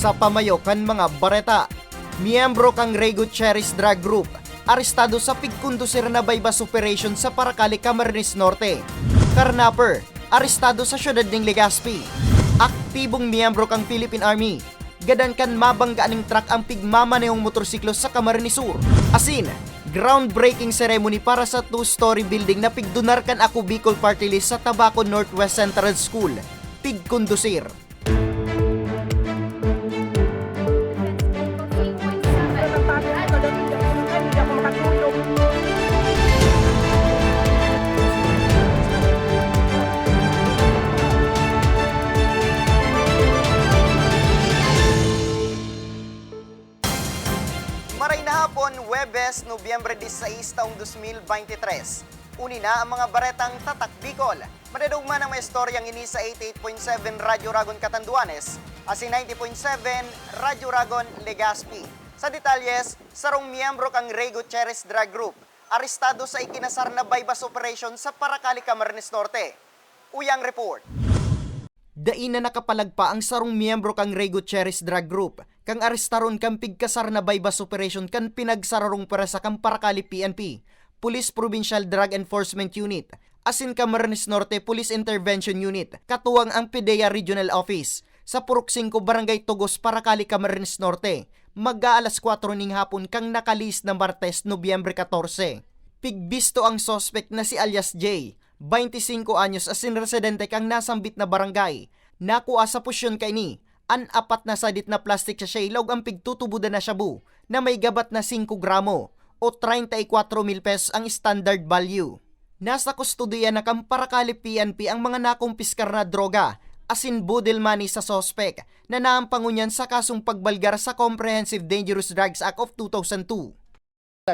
Sa pamayo kan mga bareta, miyembro kang Rego Cherries Drug Group, arestado sa pigkundusir na bypass operation sa Paracali, Camarines Norte. Karnaper, arestado sa syudad ng Legazpi. Aktibong miyembro kang Philippine Army, gadan kan mabanggaan ng truck ang pigmamanehong motorsiklo sa Camarines Sur. Asin, groundbreaking ceremony para sa two-story building na pigdunar kan ako Bicol Party List sa Tabaco Northwest Central School. Pigkundusir. 16, taong 2023. Uni na ang mga baretang Tatak Bicol. Madadugma ng may istoryang ini sa 88.7 Radyo Ragon Catanduanes, asi 90.7 Radyo Ragon Legazpi. Sa detalyes, sarong miyembro kang Rey Gutierrez Drug Group, arestado sa ikinasar na bypass operation sa Paracali, Camarines Norte. Uyang report. Dain na nakapalagpa ang sarong miyembro kang Rey Gutierrez Drug Group, kang arestaron kang pigkasar na bypass operation kan pinagsararong para sa kang Paracali PNP, Police Provincial Drug Enforcement Unit, asin Camarines Norte Police Intervention Unit, katuwang ang PDEA Regional Office, sa Purok 5 Barangay Tugos, Paracali, Camarines Norte, mag-aalas 4 ning hapon kang nakalis na Martes, Nobyembre 14. Pigbisto ang sospek na si alias J, 25 anyos asin residente kang nasambit na barangay. Nakuha sa pusyon kay ni, an apat na sadit na plastic sa shaylog ang pigtutubuda na shabu na may gabat na 5 gramo o 34 mil pesos ang standard value. Nasa kustodiya na kang PNP ang mga nakumpiskar na droga asin budel money sa sospek na naampangunyan sa kasong pagbalgar sa Comprehensive Dangerous Drugs Act of 2002.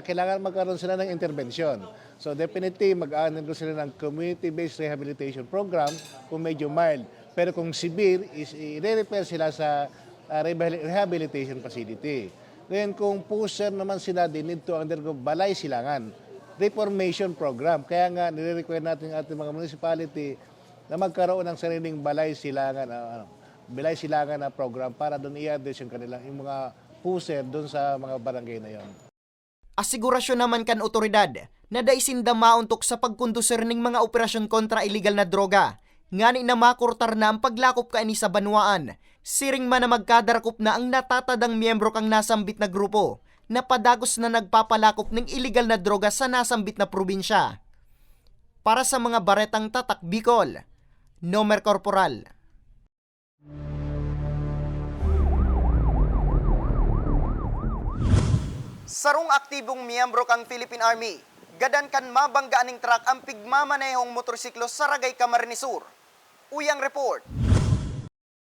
Kailangan magkaroon sila ng intervention. So definitely ko sila ng community-based rehabilitation program kung medyo mild. Pero kung severe, is i-refer sila sa uh, rehabil- rehabilitation facility. Then kung puser naman sila, they need to undergo balay silangan. Reformation program. Kaya nga, nire-require natin ating mga municipality na magkaroon ng sariling balay silangan, uh, ano, balay silangan na program para doon i-address yung kanilang yung mga puser doon sa mga barangay na yon. Asigurasyon naman kan otoridad na daisinda mauntok sa pagkundusir ning mga operasyon kontra illegal na droga. Ngani na makurtar na ang paglakop ka ini sa banwaan. Siring man na magkadarkop na ang natatadang miyembro kang nasambit na grupo na padagos na nagpapalakop ng illegal na droga sa nasambit na probinsya. Para sa mga baretang tatak Bicol, Nomer Corporal. Sarong aktibong miyembro kang Philippine Army, gadan kan mabanggaan ning truck ang pigmamanehong motorsiklo sa Ragay Camarines Sur. Uyang report.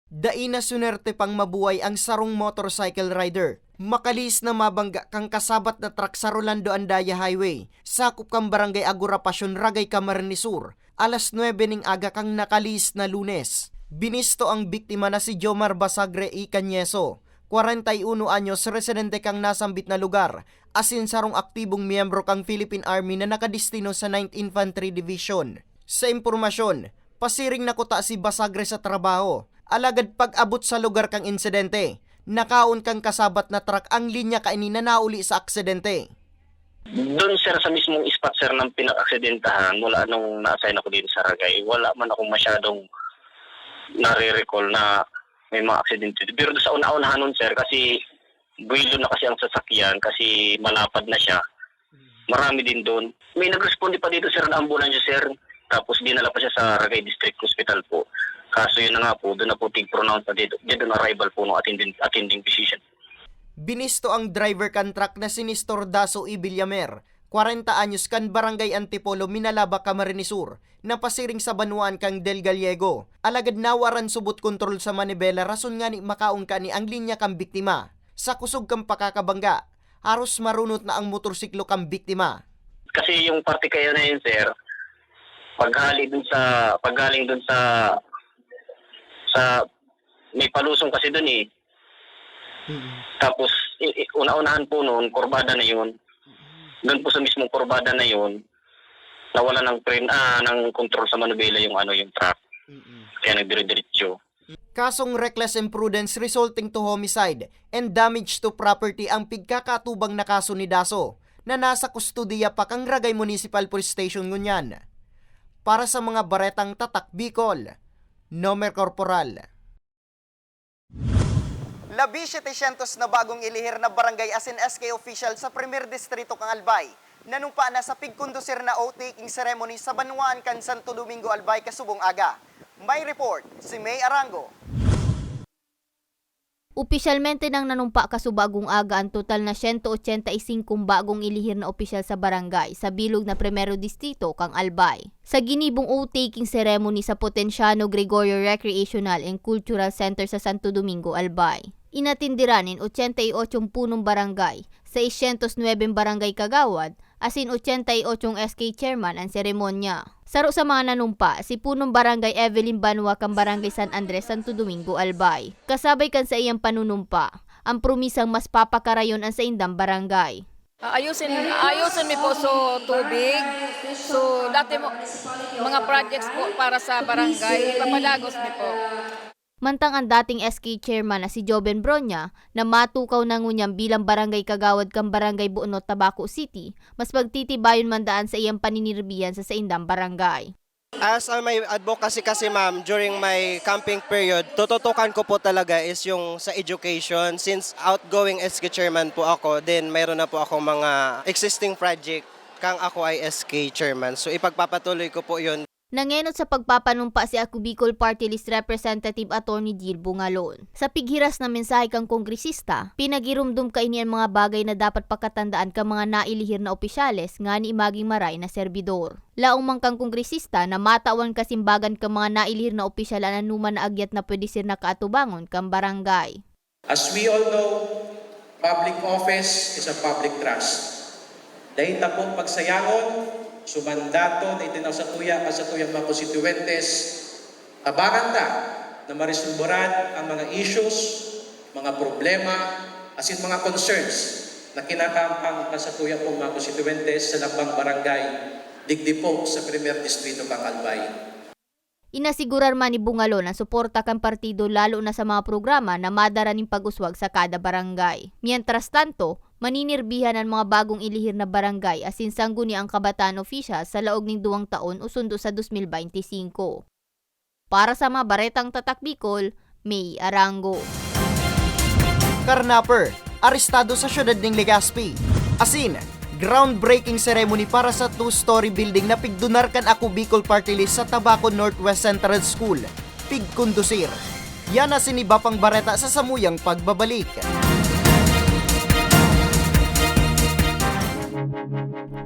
Dai na sunerte pang mabuhay ang sarong motorcycle rider. Makalis na mabangga kang kasabat na truck sa Rolando Andaya Highway. Sakop kang barangay Agura Pasyon, Ragay Camarines Sur. Alas 9 ning aga kang nakalis na lunes. Binisto ang biktima na si Jomar Basagre I. Canyeso. 41 anyos residente kang nasambit na lugar, asin sarong aktibong miyembro kang Philippine Army na nakadistino sa 9th Infantry Division. Sa impormasyon, pasiring na kuta si Basagre sa trabaho, alagad pag-abot sa lugar kang insidente, nakaon kang kasabat na truck ang linya kaini na nauli sa aksidente. Doon sir sa mismong spot sir ng pinaka-aksidentahan mula nung na-assign ako dito sa Ragay, wala man akong masyadong nare-recall na may mga aksidente. Pero sa una-unahan nun sir kasi buwilo na kasi ang sasakyan kasi malapad na siya. Marami din doon. May nag-responde pa dito sir na ambulansya sir. Tapos dinala pa siya sa Ragay District Hospital po. Kaso yun na nga po, doon na po tig-pronounce na dito. Dito na arrival po ng attending, attending physician. Binisto ang driver kan truck na si Nestor Daso I. Villamer, 40 anyos kan Barangay Antipolo, Minalaba, Camarines Sur, na pasiring sa Banuan kang Del Gallego. Alagad nawaran subot kontrol sa manibela rason nga ni makaon ka ni ang linya kang biktima. Sa kusog kang pakakabangga, haros marunot na ang motorsiklo kang biktima. kasi yung parte kayo na yun, sir, paggaling dun sa paggaling dun sa sa may palusong kasi dun eh. Tapos i- i- una-unahan po noon, kurbada na yun. Doon po sa mismong kurbada na yun, nawala ng train ah ng control sa manubela yung ano yung truck. Kaya nagdire-diretso. Kasong reckless imprudence resulting to homicide and damage to property ang pigkakatubang na kaso ni Daso na nasa kustudiya pa kang Ragay Municipal Police Station ngunyan. Para sa mga baretang tatak Bicol, Nomer Corporal. Labi 700 na bagong ilihir na barangay as in SK official sa Premier Distrito kang Albay. Nanumpa na sa pigkondusir na oath-taking ceremony sa Banuan kan Santo Domingo Albay kasubong aga. May report si May Arango. Opisyalmente nang nanumpa kasubagong aga ang total na 185 bagong ilihir na opisyal sa barangay sa bilog na Primero Distrito kang Albay. Sa ginibong oath-taking ceremony sa Potenciano Gregorio Recreational and Cultural Center sa Santo Domingo, Albay. Inatindiranin 88 punong barangay sa 609 barangay kagawad asin 88 SK chairman ang seremonya. Saro sa mga nanumpa, si punong barangay Evelyn Banwa kang barangay San Andres, Santo Domingo, Albay. Kasabay kan sa iyang panunumpa, ang promisang mas papakarayon ang sa indang barangay. Ayusin, ayusin mi po so tubig. So dati mo mga projects po para sa barangay, ipapadagos mi po. Mantang ang dating SK chairman na si Joben Bronya na matukaw na ngunyang bilang barangay kagawad kang barangay Buonot, Tabaco City, mas pagtitibayon mandaan sa iyang paninirbiyan sa saindang barangay. As uh, my advocacy kasi ma'am, during my camping period, tututukan ko po talaga is yung sa education. Since outgoing SK chairman po ako, then mayroon na po ako mga existing project kang ako ay SK chairman. So ipagpapatuloy ko po yun. Nangenot sa pagpapanumpa si Ako Bicol Party List Representative Attorney Jill Bungalon. Sa pighiras na mensahe kang kongresista, pinagirumdum kaini ang mga bagay na dapat pakatandaan ka mga nailihir na opisyales nga ni imaging maray na serbidor. Laong man kang kongresista na matawan kasimbagan ka mga nailihir na opisyal na numan na agyat na pwede sir nakaatubangon kang barangay. As we all know, public office is a public trust. Dahil po pagsayangon, sumandato na itinaw sa tuya at sa tuyang mga konstituentes, tabangan ta na maresolbaran ang mga issues, mga problema, as in mga concerns na kinakampang na sa tuyang pong mga konstituentes sa Lambang Barangay, digdi po sa Premier Distrito kang Albay. Inasigurar man ni Bungalon ang suporta kang partido lalo na sa mga programa na madara ning pag-uswag sa kada barangay. Mientras tanto, maninirbihan ang mga bagong ilihir na barangay asin sangguni ang kabataan official sa laog ning duwang taon usundo sa 2025. Para sa mga baretang tatak Bicol, May Arango. Carnapper, arestado sa syudad ng Legazpi. Asin, groundbreaking ceremony para sa two-story building na pigdunarkan ako Bicol Party List sa Tabaco Northwest Central School, Pigkundusir. Yan na siniba pang bareta sa samuyang pagbabalik.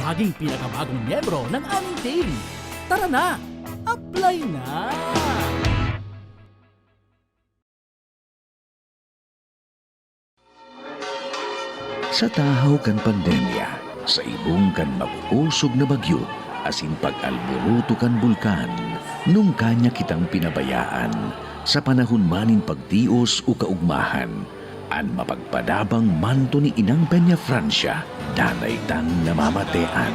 maging pinakabagong miyembro ng aming team. Tara na! Apply na! Sa tahaw kan pandemya, sa ibong kan mag-usog na bagyo, asin pag-alburuto kan bulkan, nung kanya kitang pinabayaan, sa panahon manin pagtios o kaugmahan, an mapagpadabang manto ni Inang Peña Francia, danay tang namamatean.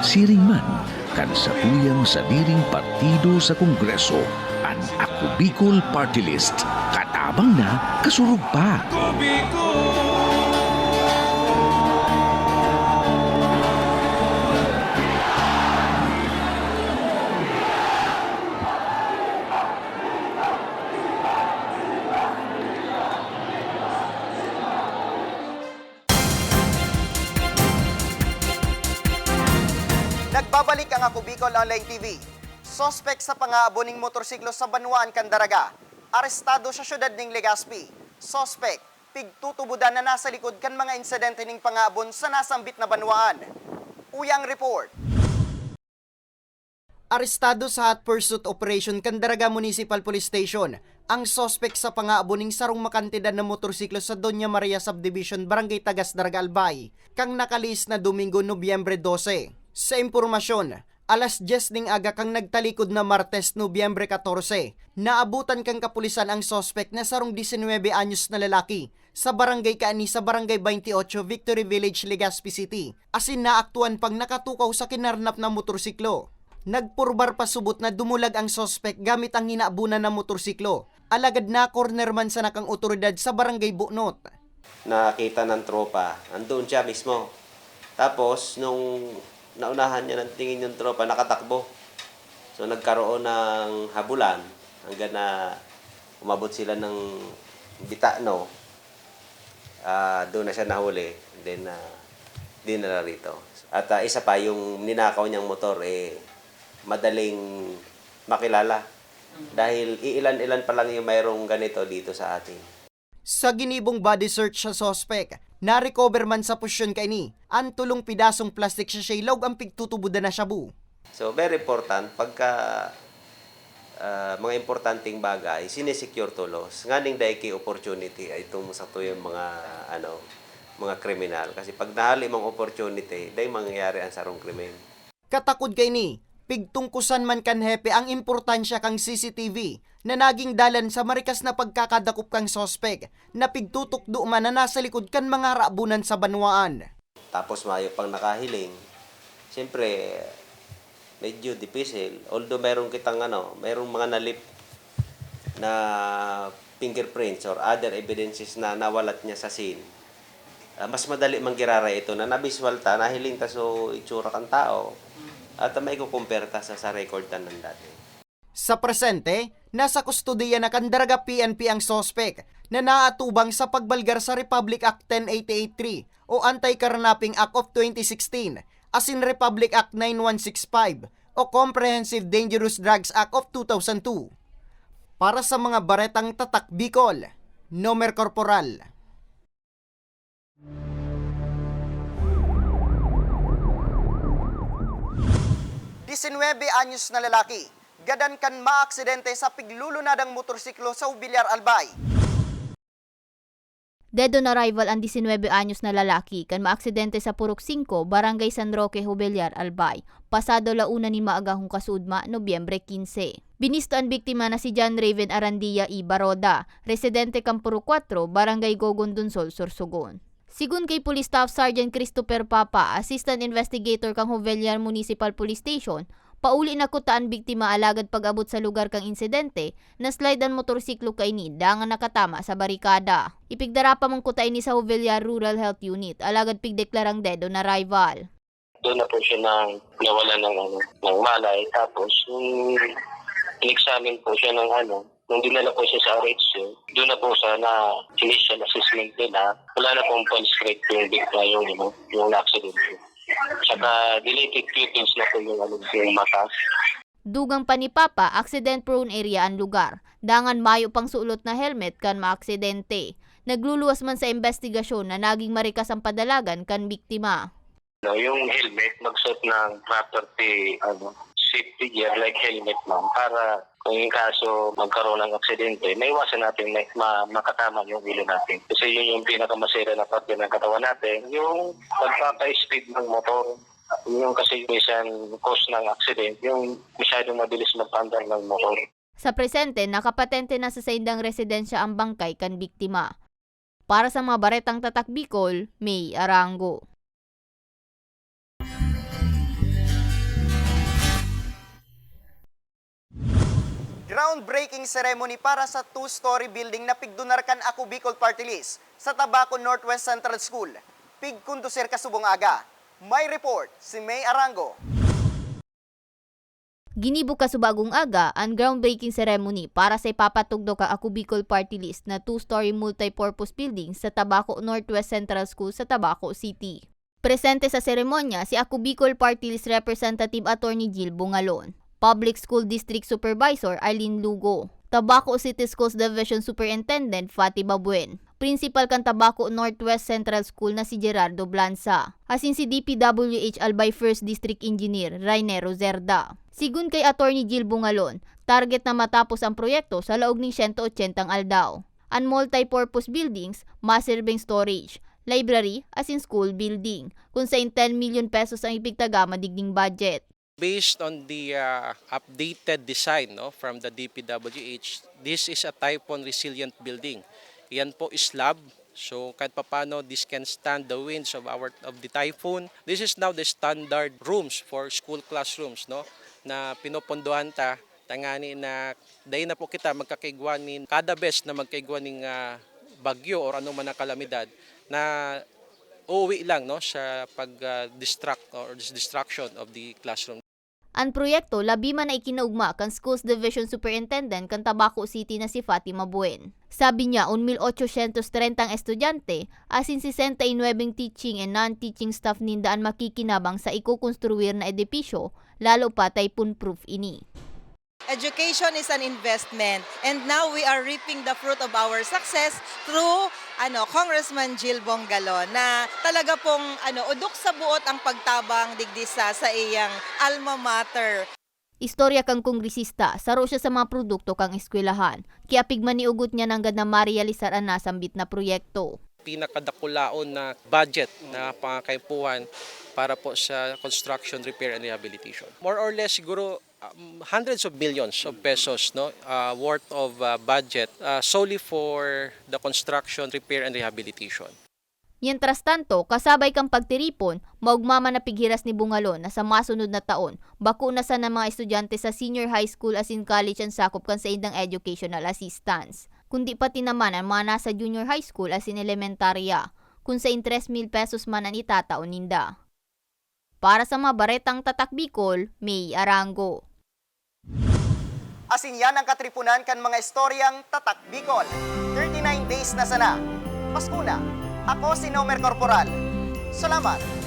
Siring man, kan sa tuyang sa diring partido sa Kongreso, an Ako Bicol Party List, katabang na kasurug pa. Nagbabalik Bicol Online TV. Sospek sa pangaabo ng motorsiklo sa Banwaan, Candaraga. Arestado sa syudad ng Legazpi. Sospek, pigtutubudan na nasa likod kan mga insidente ng pangaabon sa nasambit na Banwaan. Uyang report. Arestado sa hot pursuit operation Candaraga Municipal Police Station ang sospek sa pangaabo ng sarong makantidad na motorsiklo sa Doña Maria Subdivision, Barangay Tagas, Daraga, Albay, kang nakalis na Domingo, Nobyembre 12. Sa impormasyon, alas 10 ning aga kang nagtalikod na Martes, Nobyembre 14, naabutan kang kapulisan ang sospek na sarong 19 anyos na lalaki sa barangay Kaani sa barangay 28 Victory Village, Legazpi City. Asin naaktuan pang nakatukaw sa kinarnap na motorsiklo. Nagpurbar pa subot na dumulag ang sospek gamit ang hinaabunan na motorsiklo. Alagad na corner man sa nakang otoridad sa barangay Bunot. nakita ng tropa, andun siya mismo. Tapos, nung naunahan niya ng tingin yung tropa, nakatakbo. So, nagkaroon ng habulan hanggang na umabot sila ng bitano. Ah, doon na siya nahuli. Then, uh, dinala rito. At ah, isa pa, yung ninakaw niyang motor, eh, madaling makilala. Dahil iilan-ilan pa lang yung mayroong ganito dito sa atin. Sa ginibong body search sa sospek, na-recover man sa pusyon kay ni, ang tulong pidasong plastic sa shaylog ang pigtutubudan na shabu. So, very important, pagka ah, mga importanteng bagay, sinesecure tulos. Nga ning daiki opportunity ay itong sa to yung mga, ano, mga kriminal. Kasi pag nahali mong opportunity, day mangyayari ang sarong krimen. Katakod kay ni, pigtungkusan man kan hepe ang importansya kang CCTV na naging dalan sa marikas na pagkakadakop kang sospek na pigtutukdo man na nasa likod kan mga rabunan sa banwaan. Tapos mayo pang nakahiling, siyempre, medyo difícil. Although mayroon kitang ano, mayroong mga nalip na fingerprints or other evidences na nawalat niya sa scene. Ah, mas madali manggirara ito na nabiswal ta, nahiling ta so itsura kang tao. At may kukumpare ta sa, sa record ta ng dati. Sa presente, nasa kustudiya na kandaraga PNP ang sospek na naatubang sa pagbalgar sa Republic Act 10883 o Anti-Carnapping Act of 2016 as in Republic Act 9165 o Comprehensive Dangerous Drugs Act of 2002. Para sa mga baretang tatak Bicol, Nomer Corporal. Disinwebe anyos na lalaki, gadan kan maaksidente sa piglulunadang motorsiklo sa Ubilyar, Albay. Dead on arrival ang 19 anyos na lalaki kan maaksidente sa Purok 5, Barangay San Roque, Hubelyar, Albay. Pasado launa ni maagahong kasudma, Nobyembre 15. Binisto ang biktima na si John Raven Arandia I. Baroda, residente kan Purok 4, Barangay Gogondunsol, Sorsogon. Sigun kay Police Staff Sergeant Christopher Papa, Assistant Investigator kang Huveliar Municipal Police Station, pauli na kutaan biktima alagad pag-abot sa lugar kang insidente, na slide ang motorsiklo kay ni dangan nakatama sa barikada. Ipigdara pa mong kutain ni sa Huveliar Rural Health Unit, alagad pigdeklarang dead on arrival. doon na po siya nang nawala ng ano ng malay tapos nung in-examine po siya ng ano nung dinala po siya sa RHU doon na po sa na initial assessment nila wala na pong rate yung bigla yung ano yung accident saka dilated pupils na po yung ano yung mata Dugang pa ni Papa, accident-prone area ang lugar. Dangan mayo pang sulot na helmet kan maaksidente. Nagluluwas man sa investigasyon na naging marikas ang padalagan kan biktima. no, yung helmet magsuot ng proper p- ano safety gear like helmet ma'am para kung yung kaso magkaroon ng aksidente, may iwasan natin may, ma, makatama yung ulo natin. Kasi yun yung pinakamasira na parte ng katawan natin, yung pagpapa-speed ng motor. Yung kasi minsan cause ng accident, yung masyadong mabilis magpandar ng motor. Sa presente, nakapatente na sa saindang residensya ang bangkay kan biktima. Para sa mga baretang tatak Bicol, May Arango. Groundbreaking ceremony para sa two-story building na pigdunarkan ako Bicol Party List sa Tabaco Northwest Central School. Pigkundusir kasubong aga. May report si May Arango. Ginibo ka subagong aga ang groundbreaking ceremony para sa ipapatugdo ka ako Bicol Party List na two-story multi-purpose building sa Tabaco Northwest Central School sa Tabaco City. Presente sa seremonya si ako Bicol Party List Representative Attorney Jill Bungalon, Public School District Supervisor Arlene Lugo, Tabaco City Schools Division Superintendent Fatima Buen, Principal kan Tabaco Northwest Central School na si Gerardo Blanza, asin si DPWH Albay First District Engineer Rainero Zerda. Sigun kay Attorney Jill Bungalon, target na matapos ang proyekto sa laog ng 180 aldaw. Ang multi-purpose buildings, massirbing storage, library, as in school building, kung sa 10 million pesos ang ipigtagama digning budget. Based on the uh, updated design no, from the DPWH, this is a typhoon resilient building. Yan po is slab. So kahit papano this can stand the winds of our of the typhoon. This is now the standard rooms for school classrooms no na pinopondohan ta tangani na dahil na po kita magkakaigwanin kada best na magkaigwaning uh, bagyo or anong man kalamidad na uuwi lang no sa pag uh, distract or distraction of the classroom. Ang proyekto labi man na ikinaugma kan Schools Division Superintendent kan Tabaco City na si Fatima Buen. Sabi niya, 1,830 ang estudyante, asin 69 teaching and non-teaching staff nindaan makikinabang sa ikukonstruir na edipisyo, lalo pa typhoon-proof ini. Education is an investment and now we are reaping the fruit of our success through ano Congressman Jill Bongalon na talaga pong ano udok sa buot ang pagtabang digdisa sa iyang alma mater. Istorya kang kongresista, saro siya sa mga produkto kang eskwelahan, kaya pigman niugot niya ng ganda marealisar ang nasambit na proyekto. Pinakadakulaon na budget na pangakaipuan para po sa construction, repair, and rehabilitation. More or less siguro hundreds of millions of pesos no uh, worth of uh, budget uh, solely for the construction, repair, and rehabilitation. Mientras tanto, kasabay kang pagtiripon, maugmama na pighiras ni Bungalon na sa masunod na taon, bako na sa ng mga estudyante sa senior high school as in college ang sakop kan sa indang educational assistance. Kundi pati naman ang mga nasa junior high school as in elementarya, kung sa 3 mil pesos man ang itataon ninda. Para sa mga baretang tatak Bicol, May Arango. Asin yan ang katripunan kan mga istoryang Tatak Bicol. 39 days na sana. Pasko na. Ako si Nomer Corporal. Salamat.